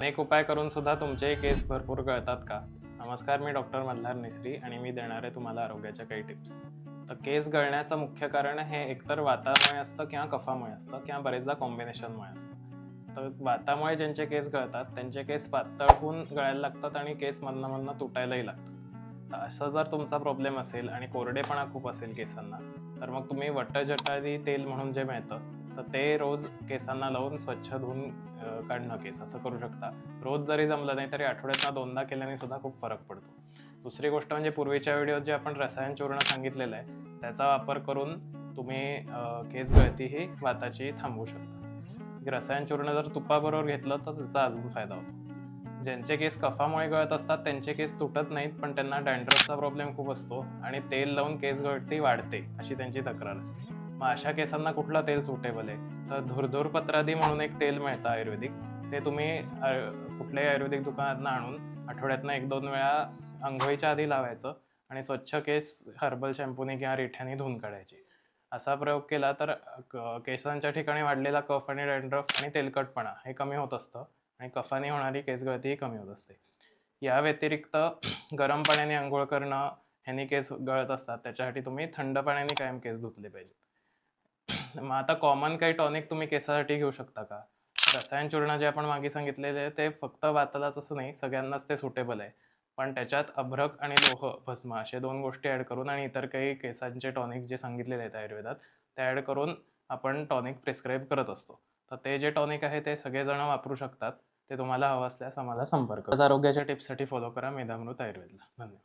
अनेक उपाय करून सुद्धा तुमचे केस भरपूर गळतात का? नमस्कार मी डॉक्टर मल्हार निसरी आणि मी देणार आहे तुम्हाला आरोग्याच्या काही टिप्स. तर केस गळण्याचं मुख्य कारण हे एकतर वातामुळे असतं किंवा कफामुळे असतं किंवा बरेचदा कॉम्बिनेशनमुळे असतं. तर वातामुळे ज्यांचे केस गळतात त्यांचे केस पातळ होऊन गळायला लागतात आणि केस मधनं मधनं तुटायलाही लागतात. तर असं जर तुमचा प्रॉब्लेम असेल आणि कोरडेपणा खूप असेल केसांना तर मग तुम्ही वटजटारी तेल म्हणून जे मिळतं तर ते रोज केसांना लावून स्वच्छ धुवून काढणं केस असं करू शकता. रोज जरी जमलं नाही तरी आठवड्यातनं दोनदा केल्याने सुद्धा खूप फरक पडतो. दुसरी गोष्ट म्हणजे पूर्वीच्या व्हिडिओत जे आपण रसायन चूर्ण सांगितलेलं आहे त्याचा वापर करून तुम्ही केस गळती ही वाताची थांबवू शकता. रसायन चूर्ण जर तुपाबरोबर घेतलं तर त्याचा अजून फायदा होतो. ज्यांचे केस कफामुळे गळत असतात त्यांचे केस तुटत नाहीत पण त्यांना डॅन्ड्रफचा प्रॉब्लेम खूप असतो आणि तेल लावून केस गळती वाढते अशी त्यांची तक्रार असते. मग अशा केसांना कुठलं तेल सुटेबल आहे? तर धुरधुर पत्रादी म्हणून एक तेल मिळतं आयुर्वेदिक. ते तुम्ही कुठल्याही आयुर्वेदिक दुकानातनं आणून आठवड्यातनं एक दोन वेळा आंघोळीच्या आधी लावायचं आणि स्वच्छ केस हर्बल शॅम्पूने किंवा रिठ्याने धुवून काढायची. असा प्रयोग केला तर केसांच्या ठिकाणी वाढलेला कफ आणि डॅन्ड्रफ आणि तेलकटपणा हे कमी होत असतं आणि कफाने होणारी केसगळतीही कमी होत असते. या व्यतिरिक्त गरम पाण्याने आंघोळ करणं ह्यानी केस गळत असतात. त्याच्यासाठी तुम्ही थंड पाण्याने कायम केस धुतले पाहिजेत. मग आता कॉमन काही टॉनिक तुम्ही केसासाठी घेऊ शकता का? रसायन चूर्ण जे आपण मागे सांगितलेले आहे ते फक्त वातालाच असं नाही सगळ्यांनाच ते सुटेबल आहे. पण त्याच्यात अभ्रक आणि लोह भस्म असे दोन गोष्टी ॲड करून आणि इतर काही केसांचे टॉनिक जे सांगितलेले आहेत आयुर्वेदात ते ॲड करून आपण टॉनिक प्रिस्क्राईब करत असतो. तर ते जे टॉनिक आहे ते सगळेजण वापरू शकतात. ते तुम्हाला हवं असल्यास आम्हाला संपर्क आरोग्याच्या टिप्ससाठी फॉलो करा मेधामृत आयुर्वेदला. धन्यवाद.